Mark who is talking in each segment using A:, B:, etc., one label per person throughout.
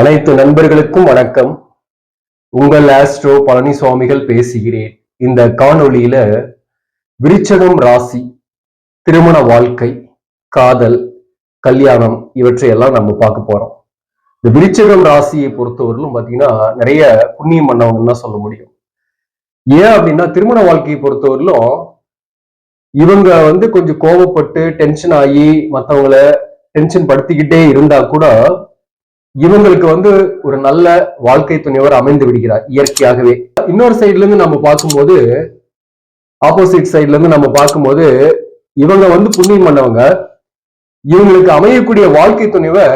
A: அனைத்து நண்பர்களுக்கும் வணக்கம். உங்கள் ஆஸ்ட்ரோ பழனிசுவாமிகள் பேசுகிறேன். இந்த காணொளியில விருச்சகம் ராசி திருமண வாழ்க்கை காதல் கல்யாணம் இவற்றையெல்லாம் நம்ம பார்க்க போறோம். இந்த விருச்சகம் ராசியை பொறுத்தவரையிலும் பார்த்தீங்கன்னா நிறைய புண்ணியம் பண்ணவங்கன்னு தான் சொல்ல முடியும். ஏன் அப்படின்னா திருமண வாழ்க்கையை பொறுத்தவரையிலும் இவங்க வந்து கொஞ்சம் கோவப்பட்டு டென்ஷன் ஆகி மற்றவங்களை டென்ஷன் படுத்திக்கிட்டே இருந்தா கூட இவங்களுக்கு வந்து ஒரு நல்ல வாழ்க்கை துணைவர் அமைந்து விடுகிறார் இயற்கையாகவே. இன்னொரு சைட்ல இருந்து நம்ம பார்க்கும்போது ஆப்போசிட் சைட்ல இருந்து நம்ம பார்க்கும்போது இவங்க வந்து புண்ணியம் பண்ணவங்க. இவங்களுக்கு அமையக்கூடிய வாழ்க்கை துணைவை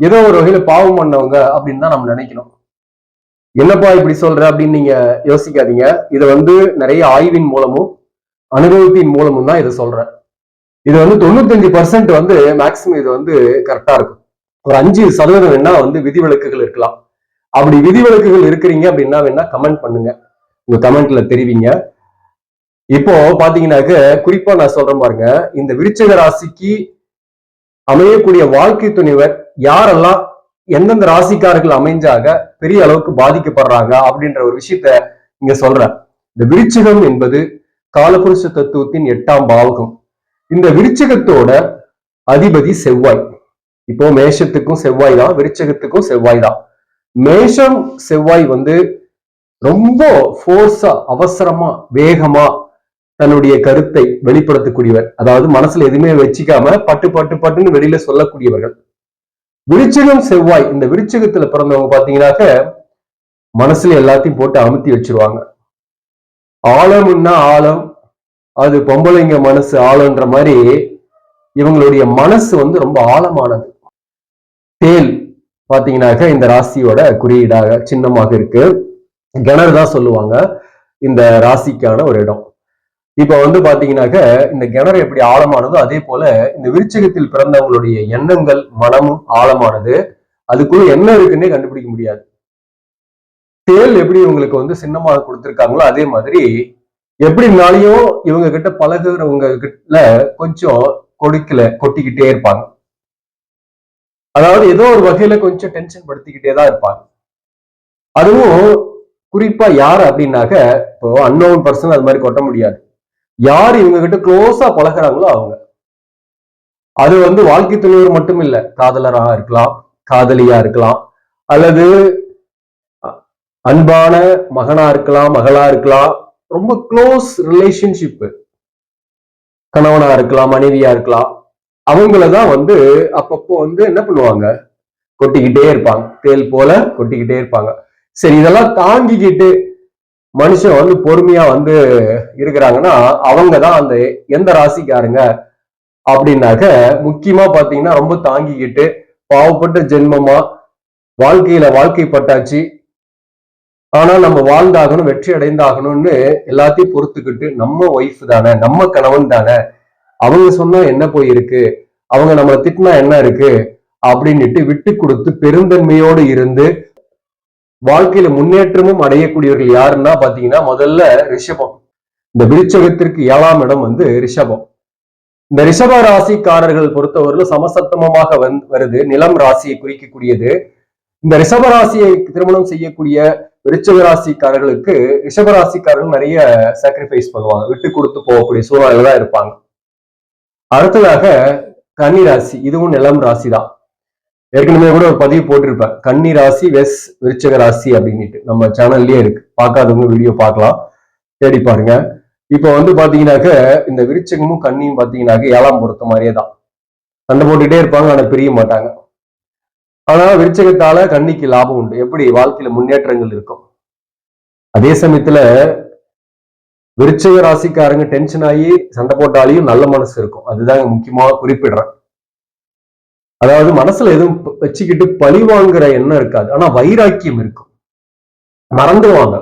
A: ஏதோ ஒரு வகையில பாவம் பண்ணவங்க அப்படின்னு தான் நம்ம நினைக்கணும் என்னப்பா இப்படி சொல்ற அப்படின்னு நீங்க யோசிக்காதீங்க. இதை வந்து நிறைய ஆய்வின் மூலமும் அனுபவத்தின் மூலமும் தான் இதை சொல்றேன். இது வந்து தொண்ணூத்தஞ்சு பர்சன்ட் வந்து மேக்சிமம் இது வந்து கரெக்டா இருக்கும். ஒரு அஞ்சு சதவீதம் வேணா வந்து விதிவிலக்குகள் இருக்கலாம். அப்படி விதிவிலக்குகள் இருக்கிறீங்க அப்படின்னா வேணா கமெண்ட் பண்ணுங்க. உங்க கமெண்ட்ல தெரிவிங்க. இப்போ பாத்தீங்கன்னாக்க குறிப்பா நான் சொல்றேன் பாருங்க. இந்த விருச்சக ராசிக்கு அமையக்கூடிய வாழ்க்கை துணிவர் யாரெல்லாம் எந்தெந்த ராசிக்காரர்கள் அமைஞ்சாக பெரிய அளவுக்கு பாதிக்கப்படுறாங்க அப்படின்ற ஒரு விஷயத்த இங்க சொல்றேன். இந்த விருச்சிகம் என்பது காலபுருஷ தத்துவத்தின் எட்டாம் பாவகம். இந்த விருச்சிகத்தோட அதிபதி செவ்வாய். இப்போ மேஷத்துக்கும் செவ்வாய் தான் விருச்சகத்துக்கும் செவ்வாய் தான் மேஷம் செவ்வாய் வந்து ரொம்ப ஃபோர்ஸா அவசரமா வேகமா தன்னுடைய கருத்தை வெளிப்படுத்தக்கூடியவர். அதாவது மனசுல எதுவுமே வச்சுக்காம பட்டு பட்டு பட்டுன்னு வெளியில சொல்லக்கூடியவர்கள். விருச்சகம் செவ்வாய் இந்த விருச்சகத்துல பிறந்தவங்க பாத்தீங்கன்னாக்க மனசுல எல்லாத்தையும் போட்டு அமுத்தி வச்சிருவாங்க. ஆழம்னா ஆழம் அது பொம்பளைங்க மனசு ஆழன்ற மாதிரி இவங்களுடைய மனசு வந்து ரொம்ப ஆழமானது. தேல் பாத்தீங்கன்னாக்க இந்த ராசியோட குறியீடாக சின்னமாக இருக்கு. கிணறு தான் சொல்லுவாங்க. இந்த ராசிக்கான ஒரு இடம். இப்ப வந்து பாத்தீங்கன்னாக்க இந்த கிணறு எப்படி ஆழமானதோ அதே போல இந்த விருச்சகத்தில் பிறந்தவங்களுடைய எண்ணங்கள் மனமும் ஆழமானது. அதுக்குள்ள என்ன இருக்குன்னே கண்டுபிடிக்க முடியாது. தேல் எப்படி இவங்களுக்கு வந்து சின்னமாக கொடுத்துருக்காங்களோ அதே மாதிரி எப்படினாலையும் இவங்க கிட்ட பழகுறவங்க கிட்ட கொஞ்சம் கொடுக்கல கொட்டிக்கிட்டே இருப்பாங்க. அதாவது ஏதோ ஒரு வகையில கொஞ்சம் டென்ஷன் படுத்திக்கிட்டே தான் இருப்பாங்க. அதுவும் குறிப்பா யார் அப்படின்னாக்க இப்போ அன்னோன் பர்சன் அது மாதிரி கொட்ட முடியாது. யார் இவங்க கிட்ட க்ளோஸா பழகுறாங்களோ அவங்க. அது வந்து வாழ்க்கை துணைவர் மட்டும் இல்ல காதலராக இருக்கலாம் காதலியா இருக்கலாம் அல்லது அன்பான மகனா இருக்கலாம் மகளா இருக்கலாம் ரொம்ப க்ளோஸ் ரிலேஷன்ஷிப் கணவனா இருக்கலாம் மனைவியா இருக்கலாம். அவங்களதான் வந்து அப்பப்போ வந்து என்ன பண்ணுவாங்க? கொட்டிக்கிட்டே இருப்பாங்க. தேல் போல கொட்டிக்கிட்டே இருப்பாங்க. சரி இதெல்லாம் தாங்கிக்கிட்டு மனுஷன் வந்து பொறுமையா வந்து இருக்கிறாங்கன்னா அவங்க தான் அந்த எந்த ராசிக்காரங்க அப்படின்னாக்க முக்கியமா பாத்தீங்கன்னா ரொம்ப தாங்கிக்கிட்டு பாவப்பட்ட ஜென்மமா வாழ்க்கையில வாழ்க்கைப்பட்டாச்சு ஆனா நம்ம வாழ்ந்தாகணும் வெற்றி அடைந்தாகணும்னு எல்லாத்தையும் பொறுத்துக்கிட்டு நம்ம ஒய்ஃப் தானே நம்ம கணவன் தானே அவங்க சொன்னா என்ன போய் இருக்கு? அவங்க நம்மளை திட்டினா என்ன இருக்கு? அப்படின்னுட்டு விட்டு கொடுத்து பெருந்தன்மையோடு இருந்து வாழ்க்கையில முன்னேற்றமும் அடையக்கூடியவர்கள் யாருன்னா பாத்தீங்கன்னா முதல்ல ரிஷபம். இந்த விருச்சகத்திற்கு ஏழாம் இடம் வந்து ரிஷபம். இந்த ரிஷப ராசிக்காரர்கள் பொறுத்தவரையிலும் சமசத்தமமாக வந் வருது. நிலம் ராசியை குறிக்கக்கூடியது. இந்த ரிஷப ராசியை திருமணம் செய்யக்கூடிய விருச்சக ராசிக்காரர்களுக்கு ரிஷப ராசிக்காரர்கள் நிறைய சாக்ரிஃபைஸ் பண்ணுவாங்க. விட்டு கொடுத்து போகக்கூடிய சூழ்நிலை தான் இருப்பாங்க. அடுத்ததாக கன்னி ராசி. இதுவும் நிலம் ராசி தான் ஏற்கனவே கூட ஒரு பதிவு போட்டிருப்பேன். கன்னி ராசி வெஸ் விருச்சக ராசி அப்படின்ட்டு நம்ம சேனல்லயே இருக்கு. பார்க்காதவங்க வீடியோ பார்க்கலாம். தேடி பாருங்க. இப்போ வந்து பாத்தீங்கன்னாக்க இந்த விருச்சகமும் கண்ணியும் பாத்தீங்கன்னாக்க ஏழாம் பொருத்த மாதிரியே தான். சண்டை போட்டுட்டே இருப்பாங்க ஆனா பிரிய மாட்டாங்க. ஆனா விருச்சகத்தால கன்னிக்கு லாபம் உண்டு. எப்படி? வாழ்க்கையில முன்னேற்றங்கள் இருக்கும். அதே சமயத்துல விருச்சக ராசிக்காரங்க டென்ஷன் ஆகி சண்டை போட்டாலையும் நல்ல மனசு இருக்கும். அதுதான் முக்கியமா குறிப்பிடுறேன். அதாவது மனசுல எதுவும் வச்சுக்கிட்டு பழி வாங்குற எண்ணம் இருக்காது. ஆனா வைராக்கியம் இருக்கும். மறந்துடுவாங்க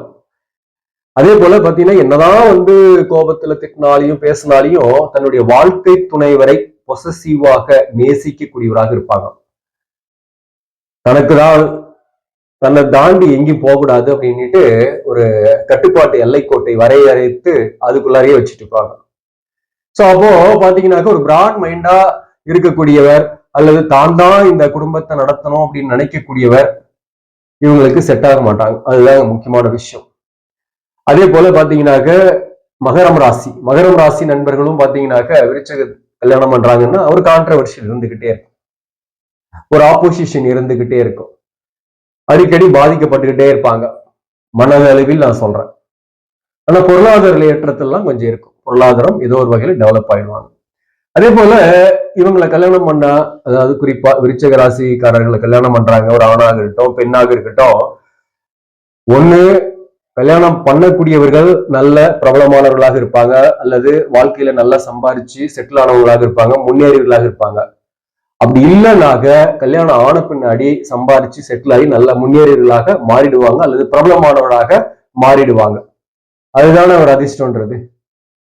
A: அதே போல பாத்தீங்கன்னா என்னதான் வந்து கோபத்துல திட்டினாலையும் பேசினாலையும் தன்னுடைய வாழ்க்கை துணை வரை பொசசிவாக நேசிக்கக்கூடியவராக இருப்பாங்க. தனக்கு தான் தன்னை தாண்டி எங்கேயும் போகக்கூடாது அப்படின்ட்டு ஒரு கட்டுப்பாட்டு எல்லைக்கோட்டை வரையறைத்து அதுக்குள்ளாரையே வச்சுட்டு இருப்பாங்க. ஸோ அப்போ பாத்தீங்கன்னாக்க ஒரு பிராட் மைண்டா இருக்கக்கூடியவர் அல்லது தான் தான் இந்த குடும்பத்தை நடத்தணும் அப்படின்னு நினைக்கக்கூடியவர் இவங்களுக்கு செட் ஆக மாட்டாங்க. அதுதான் முக்கியமான விஷயம். அதே போல பாத்தீங்கன்னாக்க மகரம் ராசி. மகரம் ராசி நண்பர்களும் பாத்தீங்கன்னாக்க விருச்சக கல்யாணம் பண்றாங்கன்னா ஒரு கான்ட்ரவர்ஷியல் இருந்துகிட்டே இருக்கும். ஒரு ஆப்போசிஷன் இருந்துகிட்டே இருக்கும். அடிக்கடி பாதிக்கப்பட்டுக்கிட்டே இருப்பாங்க. மனதளவில் நான் சொல்றேன். ஆனா பொருளாதார ஏற்றத்தெல்லாம் கொஞ்சம் இருக்கும். பொருளாதாரம் ஏதோ ஒரு வகையில டெவலப் ஆயிடுவாங்க. அதே போல இவங்களை கல்யாணம் பண்ணா அதாவது குறிப்பா விருச்சக ராசிக்காரர்களை கல்யாணம் பண்றாங்க. ஒரு ஆணாக இருக்கட்டும் பெண்ணாக இருக்கட்டும். ஒண்ணு கல்யாணம் பண்ணக்கூடியவர்கள் நல்ல பிரபலமானவர்களாக இருப்பாங்க. அல்லது வாழ்க்கையில நல்லா சம்பாரிச்சு செட்டில் ஆனவங்களாக இருப்பாங்க. முன்னேறியவர்களாக இருப்பாங்க. அப்படி இல்லைனாக கல்யாணம் ஆன பின்னாடி சம்பாரிச்சு செட்டில் ஆகி நல்ல முன்னேறியவர்களாக மாறிடுவாங்க அல்லது பிரபலமானவராக மாறிடுவாங்க. அதுதானே ஒரு அதிர்ஷ்டம்ன்றது.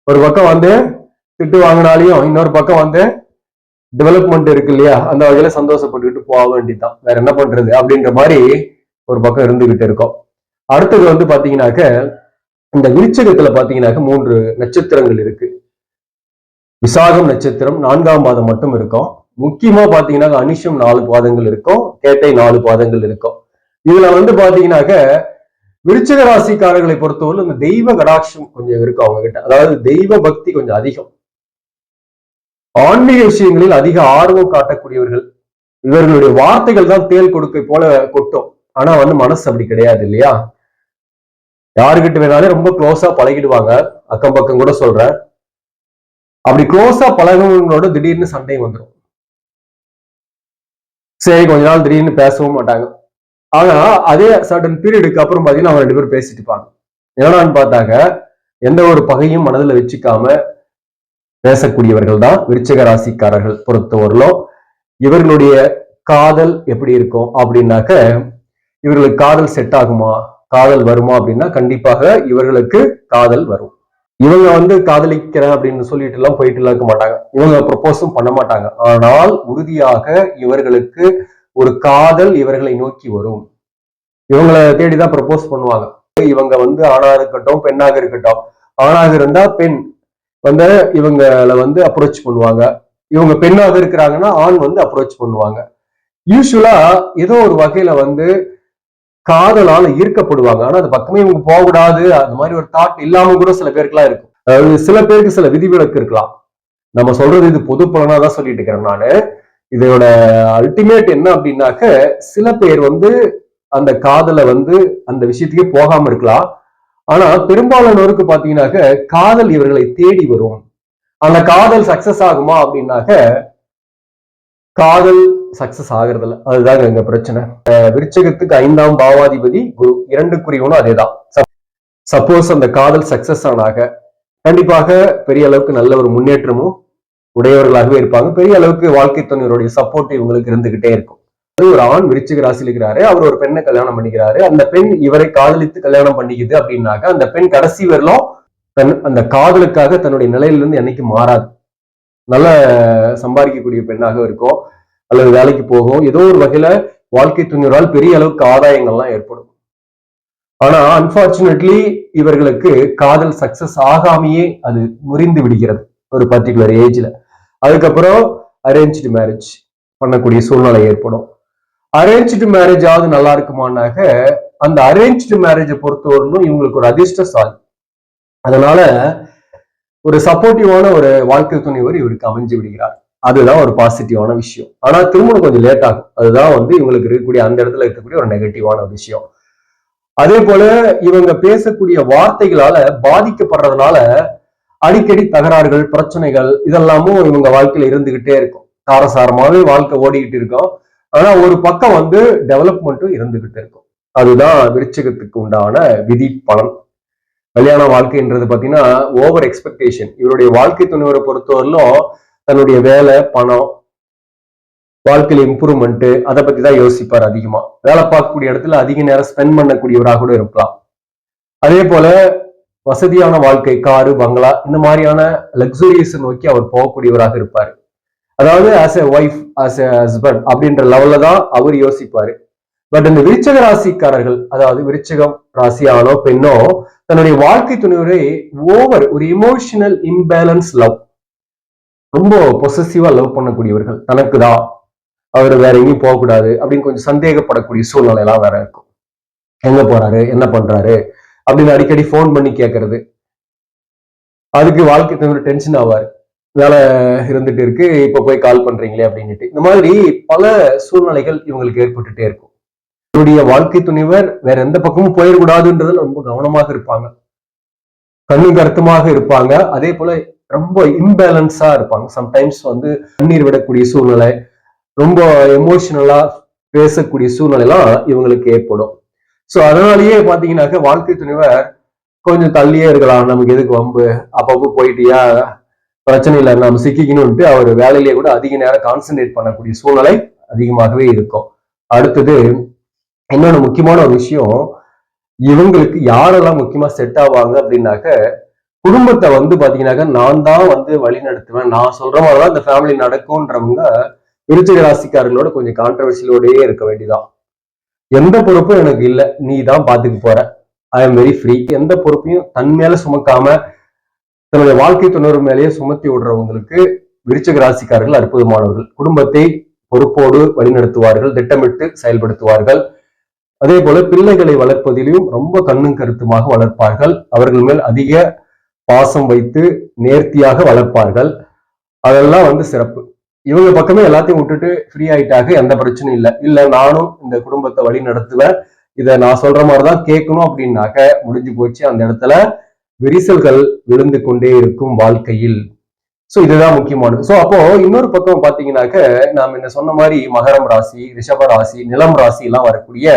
A: ஒரு பக்கம் வந்து திட்டு வாங்கினாலையும் இன்னொரு பக்கம் வந்து டெவலப்மெண்ட் இருக்கு இல்லையா? அந்த வகையில சந்தோஷப்பட்டுக்கிட்டு போக வேண்டியதுதான். வேற என்ன பண்றது? அப்படின்ற மாதிரி ஒரு பக்கம் இருந்துகிட்டு இருக்கோம். அடுத்தது வந்து பாத்தீங்கன்னாக்க இந்த விருச்சகத்துல பாத்தீங்கன்னாக்க மூன்று நட்சத்திரங்கள் இருக்கு. விசாகம் நட்சத்திரம் நான்காம் பாதம் மட்டும் இருக்கும். முக்கியமா பாத்தீங்கன்னா அனிஷம் நாலு பாதங்கள் இருக்கும் கேட்டை நாலு பாதங்கள் இருக்கும். இதுல வந்து பாத்தீங்கன்னாக்க விருச்சக ராசிக்காரர்களை பொறுத்தவரை இந்த தெய்வ கடாட்சம் கொஞ்சம் இருக்கும் அவங்க கிட்ட அதாவது தெய்வ பக்தி கொஞ்சம் அதிகம். ஆன்மீக விஷயங்களில் அதிக ஆர்வம் காட்டக்கூடியவர்கள் இவர்களுடைய வார்த்தைகள் தான் தேல் கொடுக்கை போல கொட்டும். ஆனா வந்து மனசு அப்படி கிடையாது இல்லையா? யாருக்கிட்ட வேணாலும் ரொம்ப க்ளோஸா பழகிடுவாங்க. அக்கம் பக்கம் கூட சொல்றேன். அப்படி க்ளோஸா பழகவங்களோட திடீர்னு சண்டை வந்துடும் சரி கொஞ்ச நாள் திடீர்னு பேசவும் மாட்டாங்க. ஆனா அதே சர்டன் பீரியடுக்கு அப்புறம் பாத்தீங்கன்னா அவங்க ரெண்டு பேரும் பேசிட்டு இருப்பாங்க. என்னடான்னு பார்த்தாக்க எந்த ஒரு பகையும் மனதுல வச்சுக்காம பேசக்கூடியவர்கள் தான் விருச்சக ராசிக்காரர்கள் பொறுத்தவரையிலும் இவர்களுடைய காதல் எப்படி இருக்கும் அப்படின்னாக்க இவர்களுக்கு காதல் செட் ஆகுமா காதல் வருமா அப்படின்னா கண்டிப்பாக இவர்களுக்கு காதல் வரும். இவங்க வந்து காதலிக்கிறேன் அப்படின்னு சொல்லிட்டு எல்லாம் போயிட்டு எல்லாம் இருக்க மாட்டாங்க. இவங்க ப்ரப்போஸும் பண்ண மாட்டாங்க. ஆனால் உறுதியாக இவர்களுக்கு ஒரு காதல் இவர்களை நோக்கி வரும். இவங்களை தேடிதான் ப்ரப்போஸ் பண்ணுவாங்க. இவங்க வந்து ஆணாக இருக்கட்டும் பெண்ணாக இருக்கட்டும். ஆணாக இருந்தா பெண் வந்து இவங்களை வந்து அப்ரோச் பண்ணுவாங்க. இவங்க பெண்ணாக இருக்கிறாங்கன்னா ஆண் வந்து அப்ரோச் பண்ணுவாங்க. யூஸ்வலா ஏதோ ஒரு வகையில வந்து காதலால ஈர்க்கப்படுவாங்க. ஆனா அது பக்கமே இவங்க போகக்கூடாது. அந்த மாதிரி ஒரு தாட் இல்லாம கூட சில பேருக்குலாம் இருக்கும். அதாவது சில பேருக்கு சில விதிவிலக்கு இருக்கலாம். நம்ம சொல்றது இது பொது பலனா தான் சொல்லிட்டு இருக்கிறேன் நானு. இதோட அல்டிமேட் என்ன அப்படின்னாக்க சில பேர் வந்து அந்த காதலை வந்து அந்த விஷயத்துக்கே போகாம இருக்கலாம். ஆனா பெரும்பாலானோருக்கு பாத்தீங்கன்னாக்க காதல் இவர்களை தேடி வரும். அந்த காதல் சக்சஸ் ஆகுமா அப்படின்னாக்க காதல் சக்சஸ் ஆகுறதில்ல. அதுதாங்க எங்க பிரச்சனை. விருச்சகத்துக்கு ஐந்தாம் பாவாதிபதி குரு. இரண்டு குறிவனும் அதேதான். சப்போஸ் அந்த காதல் சக்சஸ் ஆனாக கண்டிப்பாக பெரிய அளவுக்கு நல்ல ஒரு முன்னேற்றமும் உடையவர்களாகவே இருப்பாங்க. பெரிய அளவுக்கு வாழ்க்கை துணைவருடைய சப்போர்ட் இவங்களுக்கு இருந்துகிட்டே இருக்கும். ஒரு ஆண் விருச்சிக ராசியில் இருக்கிறாரு. அவர் ஒரு பெண்ணை கல்யாணம் பண்ணிக்கிறாரு. அந்த பெண் இவரை காதலித்து கல்யாணம் பண்ணிக்குது அப்படின்னாக்க அந்த பெண் கடைசி வரலும் தன் அந்த காதலுக்காக தன்னுடைய நிலையிலிருந்து என்னைக்கு மாறாது. நல்ல சம்பாதிக்கக்கூடிய பெண்ணாக இருக்கும். அல்லது வேலைக்கு போகும் ஏதோ ஒரு வகையில வாழ்க்கை துணிவரால் பெரிய அளவுக்கு ஆதாயங்கள்லாம் ஏற்படும். ஆனா அன்பார்ச்சுனேட்லி இவர்களுக்கு காதல் சக்சஸ் ஆகாமையே அது முறிந்து விடுகிறது ஒரு பர்டிகுலர் ஏஜ்ல அதுக்கப்புறம் அரேஞ்சு மேரேஜ் பண்ணக்கூடிய சூழ்நிலை ஏற்படும். அரேஞ்சு மேரேஜ் ஆகுது நல்லா இருக்குமானாக்க அந்த அரேஞ்சு மேரேஜை பொறுத்தவரையிலும் இவங்களுக்கு ஒரு அதிர்ஷ்டசாலி அதனால ஒரு சப்போர்ட்டிவான ஒரு வாழ்க்கை துணைவர் இவருக்கு அமைஞ்சு விடுகிறார். அதுதான் ஒரு பாசிட்டிவான விஷயம். ஆனா திருமணம் கொஞ்சம் லேட் ஆகும். அதுதான் வந்து இவங்களுக்கு இருக்கக்கூடிய அந்த இடத்துல இருக்கக்கூடிய ஒரு நெகட்டிவான விஷயம். அதே போல இவங்க பேசக்கூடிய வார்த்தைகளால பாதிக்கப்படுறதுனால அடிக்கடி தகராறுகள் பிரச்சனைகள் இதெல்லாமும் இவங்க வாழ்க்கையில இருந்துகிட்டே இருக்கும். தாரசாரமாவே வாழ்க்கை ஓடிக்கிட்டு இருக்கும். ஆனா ஒரு பக்கம் வந்து டெவலப்மெண்ட்டும் இருந்துகிட்டு இருக்கும். அதுதான் விருச்சகத்துக்கு உண்டான விதி பலன் கல்யாண வாழ்க்கைன்றது பாத்தீங்கன்னா ஓவர் எக்ஸ்பெக்டேஷன் இவருடைய வாழ்க்கை துணிவரை பொறுத்தவரையிலும் தன்னுடைய வேலை பணம் வாழ்க்கையில இம்ப்ரூவ்மெண்ட் அதை பத்தி தான் யோசிப்பார் அதிகமா. வேலை பார்க்கக்கூடிய இடத்துல அதிக நேரம் ஸ்பெண்ட் பண்ணக்கூடியவராக கூட இருக்கலாம். அதே போல வசதியான வாழ்க்கை காரு பங்களா இந்த மாதிரியான லக்ஸுரியஸ் நோக்கி அவர் போகக்கூடியவராக இருப்பார். அதாவது as a wife as a husband அப்படின்ற லெவல்ல தான் அவர் யோசிப்பாரு. பட் இந்த விருச்சக ராசிக்காரர்கள் அதாவது விருச்சகம் ராசியானோ பெண்ணோ தன்னுடைய வாழ்க்கை துணைவரை ஓவர் ஒரு இமோஷனல் இம்பேலன்ஸ் லவ் ரொம்ப பொசசிவா லவ் பண்ணக்கூடியவர்கள் தனக்கு தான் அவர் வேற எங்கேயும் போகக்கூடாது அப்படின்னு கொஞ்சம் சந்தேகப்படக்கூடிய சூழ்நிலை எல்லாம் வேற இருக்கும். எங்க போறாரு? என்ன பண்றாரு? அப்படின்னு அடிக்கடி ஃபோன் பண்ணி கேட்கறது அதுக்கு வாழ்க்கை தவிர டென்ஷன் ஆவார். வேலை இருந்துட்டு இருக்கு இப்ப போய் கால் பண்றீங்களே அப்படின்ட்டு இந்த மாதிரி பல சூழ்நிலைகள் இவங்களுக்கு ஏற்பட்டுட்டே இருக்கும். இவருடைய வாழ்க்கை துணிவர் வேற எந்த பக்கமும் போயிடக்கூடாதுன்றதுல ரொம்ப கவனமாக இருப்பாங்க. கண்ணு கருத்துமாக இருப்பாங்க. அதே போல ரொம்ப இம்பேலன்ஸா இருப்பாங்க. சம்டைம்ஸ் வந்து கண்ணீர் விடக்கூடிய சூழ்நிலை ரொம்ப எமோஷனலா பேசக்கூடிய சூழ்நிலை எல்லாம் இவங்களுக்கு ஏற்படும். ஸோ அதனாலயே பாத்தீங்கன்னாக்க வாழ்க்கை துணிவர் கொஞ்சம் தள்ளியே இருக்கலாம். நமக்கு எதுக்கு வம்பு? அப்பப்போ போயிட்டியா? பிரச்சனை இல்லை. நம்ம சிக்கிக்கணும்ட்டு அவர் வேலையிலேயே கூட அதிக நேரம் கான்சென்ட்ரேட் பண்ணக்கூடிய சூழ்நிலை அதிகமாகவே இருக்கும். அடுத்தது இன்னொன்று முக்கியமான ஒரு விஷயம் இவங்களுக்கு யாரெல்லாம் முக்கியமா செட் ஆவாங்க அப்படின்னாக்க குடும்பத்தை வந்து பாத்தீங்கன்னாக்க நான் தான் வந்து வழி நடத்துவேன். நான் சொல்ற மாதிரிதான் இந்த ஃபேமிலி நடக்கும்ன்றவங்க விருச்சிக ராசிக்காரங்களோட கொஞ்சம் கான்ட்ரவர்சியலோடயே இருக்க வேண்டியதான் எந்த பொறுப்பும் எனக்கு இல்லை. நீ தான் பாத்துக்கு போற. ஐ எம் வெரி ஃப்ரீ எந்த பொறுப்பையும் தன் மேல சுமக்காம தன்னுடைய வாழ்க்கை துணர்வு மேலேயே சுமத்தி விடுறவங்களுக்கு விருச்சிக ராசிக்காரர்கள் அற்புதமானவர்கள். குடும்பத்தை பொறுப்போடு வழிநடத்துவார்கள் திட்டமிட்டு செயல்படுத்துவார்கள். அதே போல பிள்ளைகளை வளர்ப்பதிலும் ரொம்ப கண்ணும் கருத்துமாக வளர்ப்பார்கள். அவர்கள் மேல் அதிக பாசம் வைத்து நேர்த்தியாக வளர்ப்பார்கள். அதெல்லாம் வந்து சிறப்பு. இவங்க பக்கமே எல்லாத்தையும் விட்டுட்டு ஃப்ரீ ஆயிட்டாக எந்த பிரச்சனையும் இல்லை. இல்ல நானும் இந்த குடும்பத்தை வழி நடத்துவேன். இதை நான் சொல்ற மாதிரிதான் கேட்கணும் அப்படின்னாக்க முடிஞ்சு போச்சு. அந்த இடத்துல விரிசல்கள் விழுந்து கொண்டே இருக்கும் வாழ்க்கையில். ஸோ இதுதான் முக்கியமானது. ஸோ அப்போ இன்னொரு பக்கம் பாத்தீங்கன்னாக்க நாம் என்ன சொன்ன மாதிரி மகரம் ராசி ரிஷப ராசி நிலம் ராசி எல்லாம் வரக்கூடிய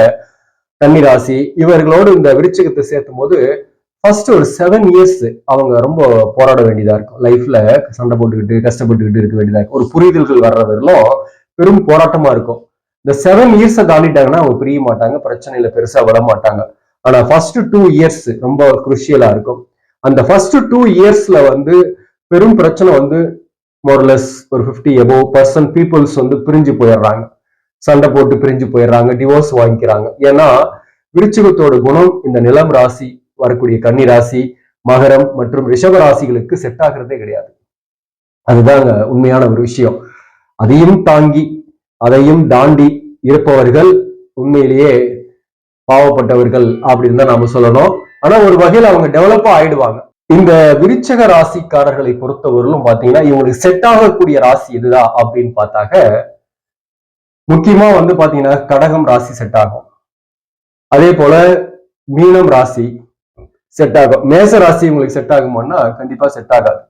A: கன்னி ராசி இவர்களோடு இந்த விருச்சகத்தை சேர்த்தும் போது ஃபர்ஸ்ட் ஒரு செவன் இயர்ஸ் அவங்க ரொம்ப போராட வேண்டியதா இருக்கும். லைஃப்ல சண்டை போட்டுக்கிட்டு கஷ்டப்பட்டுக்கிட்டு இருக்க வேண்டியதா இருக்கும். ஒரு புரிதல்கள் வர்றவர்களும் பெரும் போராட்டமா இருக்கும். இந்த செவன் இயர்ஸை தாண்டிட்டாங்கன்னா அவங்க பிரிய மாட்டாங்க பிரச்சனையில பெருசா விட மாட்டாங்க. ஆனா ஃபர்ஸ்ட் டூ இயர்ஸ் ரொம்ப குருஷியலா இருக்கும். அந்த ஃபர்ஸ்ட் டூ இயர்ஸ்ல வந்து பெரும் பிரச்சனை வந்து மோர்லெஸ் ஒரு ஃபிஃப்டி எபோ பர்சன்ட் பீப்புள்ஸ் வந்து பிரிஞ்சு போயிடுறாங்க. சண்டை போட்டு பிரிஞ்சு போயிடுறாங்க டிவோர்ஸ் வாங்கிக்கிறாங்க. ஏன்னா விருச்சிகத்தோட குணம் இந்த நிலம் ராசி வரக்கூடிய கன்னி ராசி மகரம் மற்றும் ரிஷப ராசிகளுக்கு செட் ஆகிறதே கிடையாது. அதுதாங்க உண்மையான ஒரு விஷயம். அதையும் தாங்கி அதையும் தாண்டி இருப்பவர்கள் உண்மையிலேயே பாவப்பட்டவர்கள் அப்படின்னு தான் நாம சொல்லணும். ஆனா ஒரு வகையில் அவங்க டெவலப்பா ஆயிடுவாங்க. இந்த விருச்சக ராசிக்காரர்களை பொறுத்தவரையிலும் பாத்தீங்கன்னா இவங்களுக்கு செட் ஆகக்கூடிய ராசி எதுதான் அப்படின்னு பார்த்தாக்க முக்கியமா வந்து பாத்தீங்கன்னா கடகம் ராசி செட் ஆகும். அதே போல மீனம் ராசி செட் ஆகும். மேச ராசி உங்களுக்கு செட் ஆகுமான்னா கண்டிப்பா செட் ஆகாது.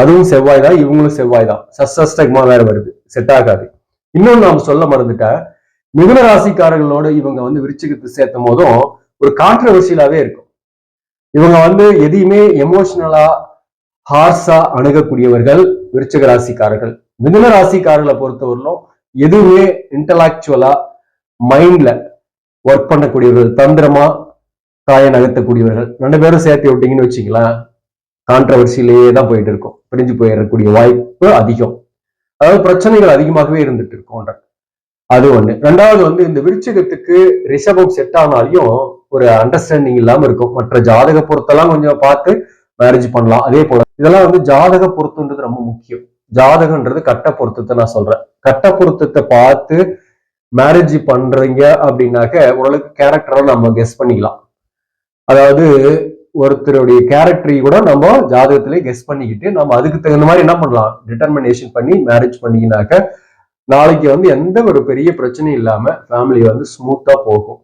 A: அதுவும் செவ்வாய் தான் இவங்களும் செவ்வாய் தான். சஸ்டக்மா வேற வருது. செட் ஆகாது. இன்னொன்னு நாம சொல்ல மறந்துட்டேன் மிதுன ராசிக்காரர்களோட இவங்க வந்து விருச்சிகத்தை சேர்த்தும் போதும் ஒரு கான்ட்ரவர்சியலாவே இருக்கும். இவங்க வந்து எதையுமே எமோஷனலா ஹார்ஸா அணுகக்கூடியவர்கள் விருச்சிக ராசிக்காரர்கள். மிதுன ராசிக்காரர்களை பொறுத்தவரையிலும் எதுவுமே இன்டலாக்சுவலா மைண்ட்ல ஒர்க் பண்ணக்கூடியவர்கள் தந்திரமா காயை நகர்த்தக்கூடியவர்கள். ரெண்டு பேரும் சேர்த்து விட்டீங்கன்னு வச்சுக்கலாம். கான்ட்ரவர்சிலேயே தான் போயிட்டு இருக்கும். பிரிஞ்சு போயிடக்கூடிய வாய்ப்பு அதிகம். அதாவது பிரச்சனைகள் அதிகமாகவே இருந்துட்டு இருக்கும் அது ஒண்ணு. ரெண்டாவது வந்து இந்த விருச்சகத்துக்கு ரிஷபம் செட் ஆனாலையும் ஒரு அண்டர்ஸ்டாண்டிங் இல்லாம இருக்கும். மற்ற ஜாதக பொருத்தெல்லாம் கொஞ்சம் பார்த்து மேரேஜ் பண்ணலாம். அதே போல இதெல்லாம் வந்து ஜாதக பொருத்தன்றது ரொம்ப முக்கியம். ஜாதகன்றது கட்ட பொருத்தத்தை நான் சொல்றேன். கட்ட பொருத்தத்தை பார்த்து மேரேஜ் பண்றீங்க அப்படின்னாக்க ஓரளவுக்கு கேரக்டரை நம்ம கெஸ் பண்ணிக்கலாம். அதாவது ஒருத்தருடைய கேரக்டரை கூட நம்ம ஜாதகத்திலே கெஸ் பண்ணிக்கிட்டு நம்ம அதுக்கு தகுந்த மாதிரி என்ன பண்ணலாம்? டிட்டர்மினேஷன் பண்ணி மேரேஜ் பண்ணிக்கினாக்க நாளைக்கு வந்து எந்த ஒரு பெரிய பிரச்சனையும் இல்லாம ஃபேமிலி வந்து ஸ்மூத்தா போகும்.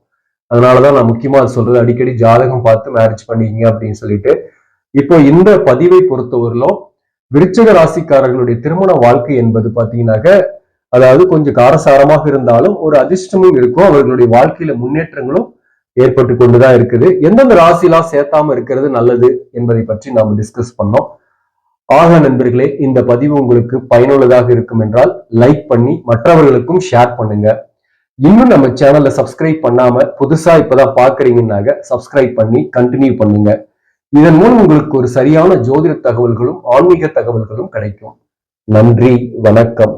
A: அதனாலதான் நான் முக்கியமா சொல்றது. அடிக்கடி ஜாதகம் பார்த்து மேரேஜ் பண்ணிக்கிங்க அப்படின்னு சொல்லிட்டு. இப்போ இந்த பதிவை பொறுத்தவரையிலும் விருச்சக ராசிக்காரர்களுடைய திருமண வாழ்க்கை என்பது பாத்தீங்கன்னாக்க அதாவது கொஞ்சம் காரசாரமாக இருந்தாலும் ஒரு அதிர்ஷ்டமும் இருக்கும். அவர்களுடைய வாழ்க்கையில முன்னேற்றங்களும் ஏற்பட்டு கொண்டுதான் இருக்குது. எந்தெந்த ராசிலாம் சேர்த்தாம இருக்கிறது நல்லது என்பதை பற்றி நாம் டிஸ்கஸ் பண்ணோம். ஆக நண்பர்களே இந்த பதிவு உங்களுக்கு பயனுள்ளதாக இருக்கும் என்றால் லைக் பண்ணி மற்றவர்களுக்கும் ஷேர் பண்ணுங்க. இன்னும் நம்ம சேனல்ல சப்ஸ்கிரைப் பண்ணாம புதுசா இப்பதான் பாக்குறீங்கன்னாக சப்ஸ்கிரைப் பண்ணி கண்டினியூ பண்ணுங்க. இதன் மூலம் உங்களுக்கு ஒரு சரியான ஜோதிட தகவல்களும் ஆன்மீக தகவல்களும் கிடைக்கும். நன்றி வணக்கம்.